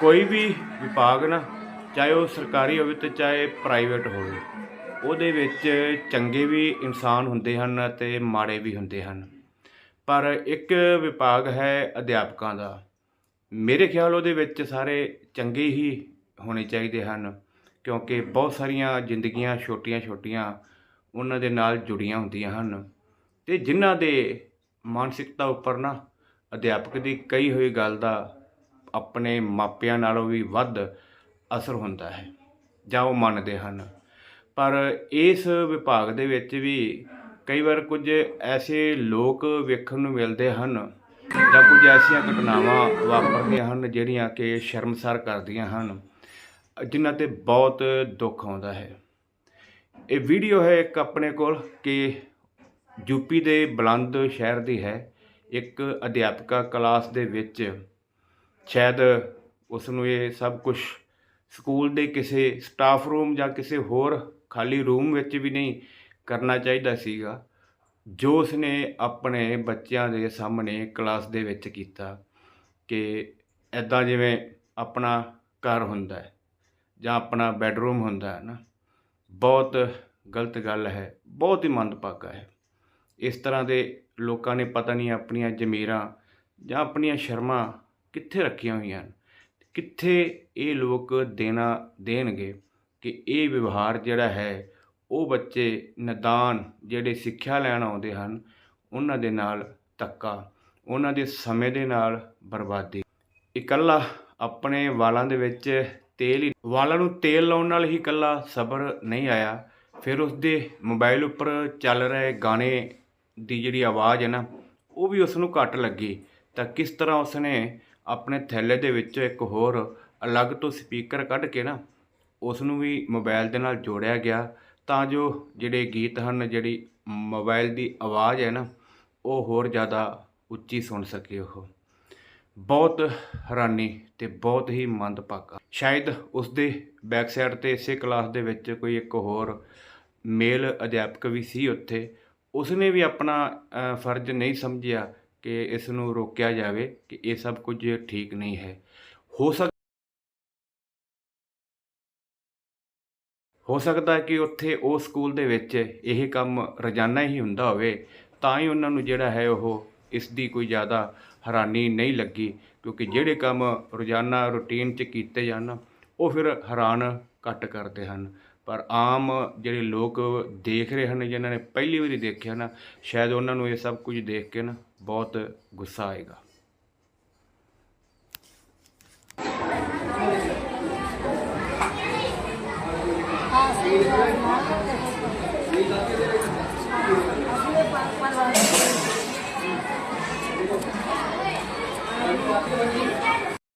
ਕੋਈ ਵੀ ਵਿਭਾਗ ਨਾ, ਚਾਹੇ ਉਹ ਸਰਕਾਰੀ ਹੋਵੇ ਤੇ ਚਾਹੇ ਪ੍ਰਾਈਵੇਟ ਹੋਵੇ, ਉਹਦੇ ਵਿੱਚ ਚੰਗੇ ਵੀ ਇਨਸਾਨ ਹੁੰਦੇ ਹਨ ਅਤੇ ਮਾੜੇ ਵੀ ਹੁੰਦੇ ਹਨ। ਪਰ ਇੱਕ ਵਿਭਾਗ ਹੈ ਅਧਿਆਪਕਾਂ ਦਾ। ਮੇਰੇ ਖਿਆਲ ਉਹਦੇ ਵਿੱਚ ਸਾਰੇ ਚੰਗੇ ਹੀ ਹੋਣੇ ਚਾਹੀਦੇ ਹਨ, ਕਿਉਂਕਿ ਬਹੁਤ ਸਾਰੀਆਂ ਜ਼ਿੰਦਗੀਆਂ ਛੋਟੀਆਂ-ਛੋਟੀਆਂ ਉਹਨਾਂ ਦੇ ਨਾਲ ਜੁੜੀਆਂ ਹੁੰਦੀਆਂ ਹਨ। ਤੇ ਜਿਨ੍ਹਾਂ ਦੇ ਮਾਨਸਿਕਤਾ ਉੱਪਰ ਨਾ ਅਧਿਆਪਕ ਦੀ ਕਹੀ ਹੋਈ ਗੱਲ ਦਾ ਆਪਣੇ ਮਾਪਿਆਂ ਨਾਲੋਂ ਵੀ ਵੱਧ ਅਸਰ ਹੁੰਦਾ ਹੈ, ਜਾਂ ਉਹ ਮੰਨਦੇ ਹਨ। ਪਰ ਇਸ ਵਿਭਾਗ ਦੇ ਵਿੱਚ ਵੀ ਕਈ ਵਾਰ ਕੁਝ ਐਸੇ ਲੋਕ ਵੇਖਣ ਨੂੰ ਮਿਲਦੇ ਹਨ, ਜਾਂ ਕੁਝ ਐਸੀਆਂ ਘਟਨਾਵਾਂ ਵਾਪਰਦੀਆਂ ਹਨ ਜਿਹੜੀਆਂ ਕਿ ਸ਼ਰਮਸਾਰ ਕਰਦੀਆਂ ਹਨ, ਜਿਨ੍ਹਾਂ ਤੇ ਬਹੁਤ ਦੁੱਖ ਆਉਂਦਾ ਹੈ। ਇਹ ਵੀਡੀਓ ਹੈ ਇੱਕ ਆਪਣੇ ਕੋਲ ਕਿ ਯੂਪੀ ਦੇ ਬੁਲੰਦ ਸ਼ਹਿਰ ਦੀ ਹੈ। ਇੱਕ ਅਧਿਆਪਕਾ ਕਲਾਸ ਦੇ ਵਿੱਚ ਸ਼ਾਇਦ ਉਸ ਨੂੰ ਇਹ ਸਭ ਕੁਝ ਸਕੂਲ ਦੇ ਕਿਸੇ ਸਟਾਫ ਰੂਮ ਜਾਂ ਕਿਸੇ ਹੋਰ ਖਾਲੀ ਰੂਮ ਵਿੱਚ ਵੀ ਨਹੀਂ ਕਰਨਾ ਚਾਹੀਦਾ ਸੀਗਾ, ਜੋ ਉਸਨੇ ਆਪਣੇ ਬੱਚਿਆਂ ਦੇ ਸਾਹਮਣੇ ਕਲਾਸ ਦੇ ਵਿੱਚ ਕੀਤਾ ਕਿ ਐਦਾਂ ਜਿਵੇਂ ਆਪਣਾ ਘਰ ਹੁੰਦਾ ਹੈ ਜਾਂ ਆਪਣਾ ਬੈੱਡਰੂਮ ਹੁੰਦਾ ਹੈ ਨਾ। ਬਹੁਤ ਗਲਤ ਗੱਲ ਹੈ, ਬਹੁਤ ਹੀ ਮੰਦਭਾਗਾ ਹੈ। ਇਸ ਤਰ੍ਹਾਂ ਦੇ ਲੋਕਾਂ ਨੇ ਪਤਾ ਨਹੀਂ ਆਪਣੀਆਂ ਜ਼ਮੀਰਾਂ ਜਾਂ ਆਪਣੀਆਂ ਸ਼ਰਮਾਂ ਕਿੱਥੇ ਰੱਖੀਆਂ ਹੋਈਆਂ ਹਨ? ਕਿੱਥੇ ਇਹ ਲੋਕ ਦੇਣਾ, ਦੇਣਗੇ ਕਿ ਇਹ ਵਿਵਹਾਰ ਜਿਹੜਾ ਹੈ, ਉਹ ਬੱਚੇ ਨਿਦਾਨ ਜਿਹੜੇ ਸਿੱਖਿਆ ਲੈਣ ਆਉਂਦੇ ਹਨ, ਉਹਨਾਂ ਦੇ ਨਾਲ ਧੱਕਾ, ਉਹਨਾਂ ਦੇ ਸਮੇਂ ਦੇ ਨਾਲ ਬਰਬਾਦੀ। ਇਕੱਲਾ ਆਪਣੇ ਵਾਲਾਂ ਦੇ ਵਿੱਚ ਤੇਲ ਹੀ ਵਾਲਾਂ ਨੂੰ ਤੇਲ ਲਾਉਣ ਨਾਲ ਹੀ ਇਕੱਲਾ ਸਬਰ ਨਹੀਂ ਆਇਆ। ਫਿਰ ਉਸ ਦੇ ਮੋਬਾਈਲ ਉੱਪਰ ਚੱਲ ਰਹੇ ਗਾਣੇ ਦੀ ਜਿਹੜੀ ਆਵਾਜ਼ ਹੈ ਨਾ, ਉਹ ਵੀ ਉਸ ਨੂੰ ਘੱਟ ਲੱਗੀ। ਤਾਂ ਕਿਸ ਤਰ੍ਹਾਂ ਉਸਨੇ ਆਪਣੇ ਥੈਲੇ ਦੇ ਵਿੱਚ ਇੱਕ ਹੋਰ ਅਲੱਗ ਤੋਂ ਸਪੀਕਰ ਕੱਢ ਕੇ ਨਾ, ਉਸ ਨੂੰ ਵੀ ਮੋਬਾਈਲ ਦੇ ਨਾਲ ਜੋੜਿਆ ਗਿਆ। ਤਾਂ ਜੋ ਜਿਹੜੇ ਗੀਤ ਹਨ, ਜਿਹੜੀ ਮੋਬਾਈਲ ਦੀ ਆਵਾਜ਼ ਹੈ ਨਾ, ਉਹ ਹੋਰ ਜ਼ਿਆਦਾ ਉੱਚੀ ਸੁਣ ਸਕੇ ਉਹ। ਬਹੁਤ ਹੈਰਾਨੀ ਤੇ ਬਹੁਤ ਹੀ ਮੰਦਭਾਗਾ। ਸ਼ਾਇਦ ਉਸ ਦੇ ਬੈਕ ਸਾਈਡ ਤੇ ਇਸੇ ਕਲਾਸ ਦੇ ਵਿੱਚ ਕੋਈ ਇੱਕ ਹੋਰ ਮੇਲ ਅਧਿਆਪਕ ਵੀ ਸੀ ਉੱਥੇ। ਉਸਨੇ ਵੀ ਆਪਣਾ ਫਰਜ਼ ਨਹੀਂ ਸਮਝਿਆ ਕਿ ਇਸ ਨੂੰ ਰੋਕਿਆ ਜਾਵੇ ਕਿ ਇਹ ਸਭ ਕੁਝ ਠੀਕ ਨਹੀਂ ਹੈ। ਹੋ ਸਕ ਹੋ ਸਕਦਾ ਕਿ ਉੱਥੇ ਉਹ ਸਕੂਲ ਦੇ ਵਿੱਚ ਇਹ ਕੰਮ ਰੋਜ਼ਾਨਾ ਹੀ ਹੁੰਦਾ ਹੋਵੇ, ਤਾਂ ਹੀ ਉਹਨਾਂ ਨੂੰ ਜਿਹੜਾ ਹੈ ਉਹ ਇਸ ਦੀ ਕੋਈ ਜ਼ਿਆਦਾ ਹੈਰਾਨੀ ਨਹੀਂ ਲੱਗੀ, ਕਿਉਂਕਿ ਜਿਹੜੇ ਕੰਮ ਰੋਜ਼ਾਨਾ ਰੁਟੀਨ 'ਚ ਕੀਤੇ ਜਾਣ, ਉਹ ਫਿਰ ਹੈਰਾਨ ਘੱਟ ਕਰਦੇ ਹਨ। ਪਰ ਆਮ ਜਿਹੜੇ ਲੋਕ ਦੇਖ ਰਹੇ ਹਨ, ਜਿਨ੍ਹਾਂ ਨੇ ਪਹਿਲੀ ਵਾਰੀ ਦੇਖਿਆ ਨਾ, ਸ਼ਾਇਦ ਉਹਨਾਂ ਨੂੰ ਇਹ ਸਭ ਕੁਝ ਦੇਖ ਕੇ ਨਾ ਬਹੁਤ ਗੁੱਸਾ ਆਏਗਾ